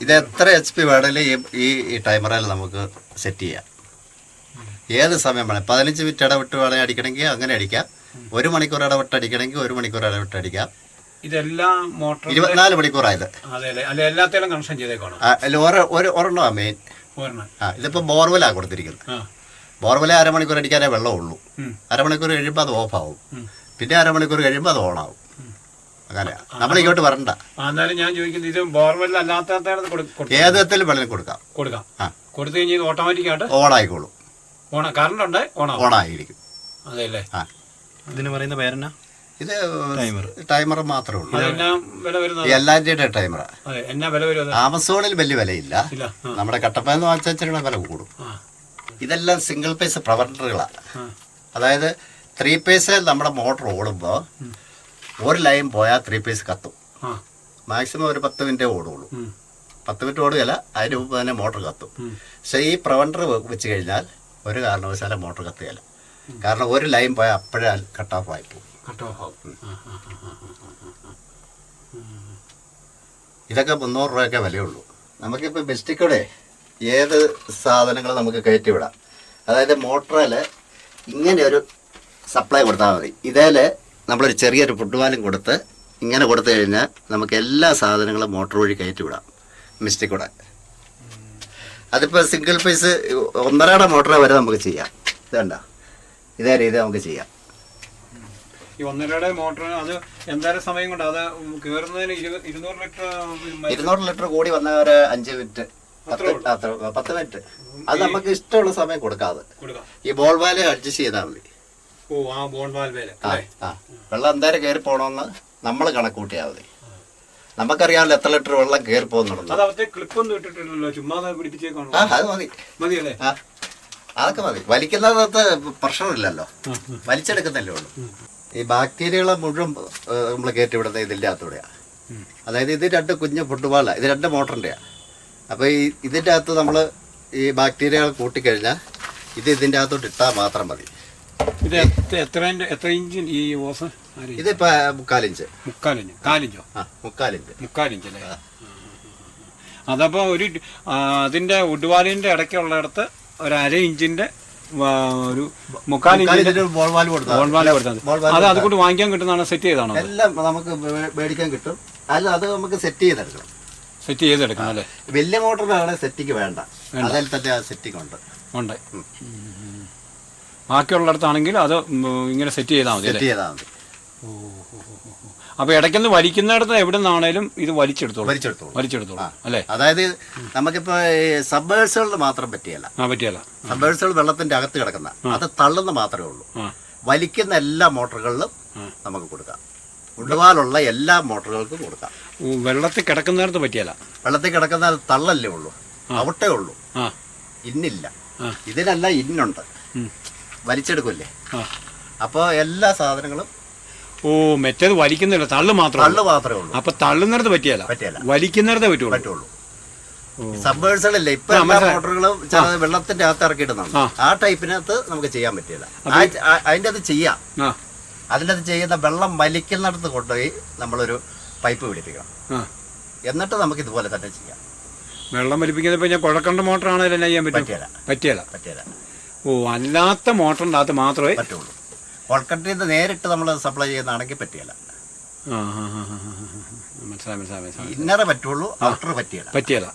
ഇത് എത്ര H P വേണമെങ്കിലും ഈ ഈ ടൈമറിൽ നമുക്ക് സെറ്റ് ചെയ്യാം. ഏത് സമയം വേണം പതിനഞ്ച് മിനിറ്റ് ഇടവിട്ട് വേണമെങ്കിൽ അടിക്കണമെങ്കിൽ അങ്ങനെ അടിക്കാം. ഒരു മണിക്കൂർ ഇടവിട്ട് അടിക്കണമെങ്കിൽ ഒരു മണിക്കൂർ ഇടവിട്ട് അടിക്കാം. ഇതെല്ലാം മോട്ടോർ ഇരുപത്തിനാല് മണിക്കൂറായത് എല്ലാത്തേലും കണക്ഷൻ ചെയ്തേക്കണം? ഒരു ഒരെണ്ണമാണ് മെയിൻ ആ ഇതിപ്പോൾ ബോർവെലാണ് കൊടുത്തിരിക്കുന്നത്. ആ. ബോർവെൽ അരമണിക്കൂർ അടിക്കാനേ വെള്ളമുള്ളൂ. അരമണിക്കൂർ കഴിയുമ്പോൾ അത് ഓഫ് ആവും. പിന്നെ അരമണിക്കൂർ കഴിയുമ്പോൾ അത് ഓണാവും അങ്ങനെയാണ് നമ്മൾ ഇങ്ങോട്ട് വരണ്ട എന്നാലും ഞാൻ ചോദിക്കുന്നത് ഇത് ബോർവെൽ അല്ലാത്തത് കൊടുക്കാം. ഏത് വിധത്തിലും വെള്ളം കൊടുക്കാം. കൊടുക്കാം. ആ. കൊടുത്തു കഴിഞ്ഞാൽ ഓട്ടോമാറ്റിക് ആയിട്ട് ഓണായിക്കോളും. ഓണ കറണ്ട് ഉണ്ട് ഓണാവും. ഓണായിരിക്കും. അതെല്ലേ ഇതിന് പറയുന്ന പേരെന്നാ? ഇത് ടൈമർ. മാത്രമേ ഉള്ളൂ. എല്ലാറ്റിന്റെ ടൈമറാണ് അതെ എന്നാ വില വരും ആമസോണിൽ വലിയ വിലയില്ല. നമ്മുടെ കട്ടപ്പയെന്ന് വാങ്ങിച്ചാൽ വില കൂടും. ഇതെല്ലാം സിംഗിൾ പേസ് പ്രവർത്തനങ്ങളാണ് അതായത് ത്രീ പേസ് നമ്മുടെ മോട്ടർ ഓടുമ്പോൾ ഒരു ലൈൻ പോയാൽ ത്രീ പീസ് കത്തും മാക്സിമം ഒരു പത്ത് മിനിറ്റ് ഓടുള്ളൂ. പത്ത് മിനിറ്റ് ഓടുകയല്ല അതിന് മുമ്പ് തന്നെ മോട്ടർ കത്തും പക്ഷെ ഈ പ്രവണ്ടർ വെച്ച് കഴിഞ്ഞാൽ ഒരു കാരണവശാലും മോട്ടർ കത്തുകയല്ല കാരണം ഒരു ലൈൻ പോയാൽ അപ്പോഴേ കട്ട് ഓഫ് ആയി പോകും. ഇതൊക്കെ മുന്നൂറ് രൂപയൊക്കെ വിലയുള്ളൂ നമുക്കിപ്പോൾ ബെസ്റ്റിക്കൂടെ ഏത് സാധനങ്ങൾ നമുക്ക് കയറ്റി വിടാം അതായത് മോട്ടറിൽ ഇങ്ങനെ ഒരു സപ്ലൈ കൊടുത്താൽ മതി ഇതേൽ നമ്മളൊരു ചെറിയൊരു ഫുട്ബോളും കൊടുത്ത് ഇങ്ങനെ കൊടുത്തു കഴിഞ്ഞാൽ നമുക്ക് എല്ലാ സാധനങ്ങളും മോട്ടർ വഴി കയറ്റി വിടാം. മിസ്റ്റേക്ക് കൂടെ. അതിപ്പോൾ സിംഗിൾ പീസ് ഒന്നരയുടെ മോട്ടർ വരെ നമുക്ക് ചെയ്യാം. ഇതണ്ട ഇതേ രീതി നമുക്ക് ചെയ്യാം. ഈ ഒന്നരയുടെ മോട്ടർ അത് എന്തായാലും സമയം കൊണ്ട് അത് കയറുന്നതിന് ഇരുന്നൂറ് ലിറ്റർ ഇരുന്നൂറ് ലിറ്റർ കൂടി വന്ന ഒരു അഞ്ച് മിനിറ്റ് പത്ത് മിനിറ്റ് അത് നമുക്ക് ഇഷ്ടമുള്ള സമയം കൊടുക്കാതെ കൊടുക്കാം. ഈ ബോൾ വാൽ അഡ്ജസ്റ്റ് ചെയ്താൽ മതി. ഓ ആ ആ ആ. വെള്ളം എന്തായാലും കയറി പോകണമെന്ന് നമ്മൾ കണക്ക് കൂട്ടിയാൽ മതി. നമുക്കറിയാമല്ലോ എത്ര ലിറ്റർ വെള്ളം കയറി പോകുന്നുണ്ടെന്ന്. അത് ക്ലിപ്പൊന്നും ഇട്ടിട്ടില്ലല്ലോ പിടിപ്പിച്ചേക്കാണോ? ആ അത് മതി. മതിയല്ലേ? ആ അതൊക്കെ മതി. വലിക്കുന്നത് പ്രഷറില്ലല്ലോ വലിച്ചെടുക്കുന്നല്ലേ ഉള്ളൂ. ഈ ബാക്ടീരിയകളെ മുഴുവൻ നമ്മൾ കയറ്റി വിടുന്നത് ഇതിന്റെ അകത്തൂടെയാണ് അതായത് ഇത് രണ്ട് കുഞ്ഞ് ഫുട്ബോളാണ് ഇത് രണ്ട് മോട്ടറിന്റെയാണ് അപ്പോൾ ഈ ഇതിന്റെ അകത്ത് നമ്മൾ ഈ ബാക്ടീരിയകൾ കൂട്ടിക്കഴിഞ്ഞാൽ ഇത് ഇതിന്റെ അകത്തോട്ട് ഇട്ടാൽ മാത്രം മതി. ഇത് എത്ര എത്ര ഇഞ്ച് ഈ ഓസ്? ആര് ഇഞ്ച്? ഇതിപ്പോൾ മുക്കാലിഞ്ച് മുക്കാലിഞ്ച് കാലിഞ്ചോ ആ മുക്കാലിഞ്ച് മുക്കാലിഞ്ച് അല്ലേ? അതപ്പോൾ ഒരു അതിന്റെ ഉഡ്വാലിന്റെ ഇടയ്ക്കുള്ളിടത്ത് ഒരു അര ഇഞ്ചിന്റെ ഒരു മുക്കാൽ ഇഞ്ചിന്റെ മുക്കാലിഞ്ചിന് ബോൾ വാൽ അത് അതുകൊണ്ട് വാങ്ങിക്കാൻ കിട്ടുന്നതാണ് സെറ്റ് ചെയ്താണോ എല്ലാം നമുക്ക് മേടിക്കാൻ കിട്ടും. അല്ല അത് നമുക്ക് സെറ്റ് ചെയ്തെടുക്കണം. സെറ്റ് ചെയ്തെടുക്കണം അല്ലേ? വലിയ മോട്ടറിനാണ് സെറ്റിക്ക് വേണ്ട. അതിൽ തന്നെ സെറ്റിംഗ് ഉണ്ട്. ഉണ്ട്. ബാക്കിയുള്ളിടത്താണെങ്കിൽ അത് ഇങ്ങനെ സെറ്റ് ചെയ്താൽ മതി സെറ്റ് ചെയ്താൽ മതി. അപ്പൊ ഇടയ്ക്കൊന്ന് വലിക്കുന്നിടത്ത് എവിടെ നിന്നാണേലും ഇത് വലിച്ചെടുത്തോളൂ. വലിച്ചെടുത്തോളൂ. വലിച്ചെടുത്തോളൂ അല്ലേ? അതായത് നമുക്കിപ്പോ സബ്ബേഴ്സുകളിൽ മാത്രം പറ്റിയല്ല. ആ പറ്റിയല്ല. സബ്ബേഴ്സുകൾ വെള്ളത്തിന്റെ അകത്ത് കിടക്കുന്ന അത് തള്ളുന്ന മാത്രമേ ഉള്ളൂ. വലിക്കുന്ന എല്ലാ മോട്ടറുകളിലും നമുക്ക് കൊടുക്കാം. ഉള്ളവാലുള്ള എല്ലാ മോട്ടറുകൾക്കും കൊടുക്കാം. വെള്ളത്തിൽ കിടക്കുന്നിടത്ത് പറ്റിയല്ല. വെള്ളത്തിൽ കിടക്കുന്ന തള്ളല്ലേ ഉള്ളൂ. അവിട്ടേ ഉള്ളൂ. ഇന്നില്ല. ഇതിനല്ല ഇന്നുണ്ട്. ഉം. അപ്പോ അപ്പോൾ എല്ലാ സാധനങ്ങളും ഓ മറ്റേത് വലിക്കുന്നില്ല തള്ളു മാത്രം തള്ളു മാത്രമേ ഉള്ളൂ. അപ്പൊ തള്ളുന്നിടത്ത് പറ്റിയല്ല. പറ്റിയല്ല. വലിക്കുന്നിടത്ത് പറ്റുള്ളൂ. പറ്റുള്ളൂ. സബ്ബേഴ്സുകളില്ലേ ഇപ്പൊ എല്ലാ മോട്ടറുകളും വെള്ളത്തിന്റെ അകത്ത് ഇറക്കിയിടുന്നുണ്ട് ആ. ടൈപ്പിനകത്ത് നമുക്ക് ചെയ്യാൻ പറ്റില്ല അതിന്റെ അത് ചെയ്യാം അതിന്റെ അതിന്റെ അത് ചെയ്യുന്ന വെള്ളം വലിക്കുന്നിടത്ത് കൊണ്ടുപോയി നമ്മളൊരു പൈപ്പ് പിടിപ്പിക്കണം. എന്നിട്ട് നമുക്ക് ഇതുപോലെ തന്നെ ചെയ്യാം. വെള്ളം വലിപ്പിക്കുന്നത് ഇപ്പൊ ഞാൻ കുഴക്കണ്ട എന്നാ ചെയ്യാൻ പറ്റും? പറ്റിയല്ല. പറ്റിയല്ല. പറ്റിയല്ല. ഓ അല്ലാത്ത മോട്ടറിനകത്ത് മാത്രമേ പറ്റുള്ളൂ. കൊൽക്കട്ടയിൽ നിന്ന് നേരിട്ട് നമ്മൾ സപ്ലൈ ചെയ്യുന്നതാണെങ്കിൽ പറ്റിയല്ല. മനസ്സിലായി മനസ്സിലായി മനസ്സിലായി. ഇന്നറെ പറ്റുള്ളൂ ഔട്ടർ പറ്റിയല്ല. പറ്റിയല്ല.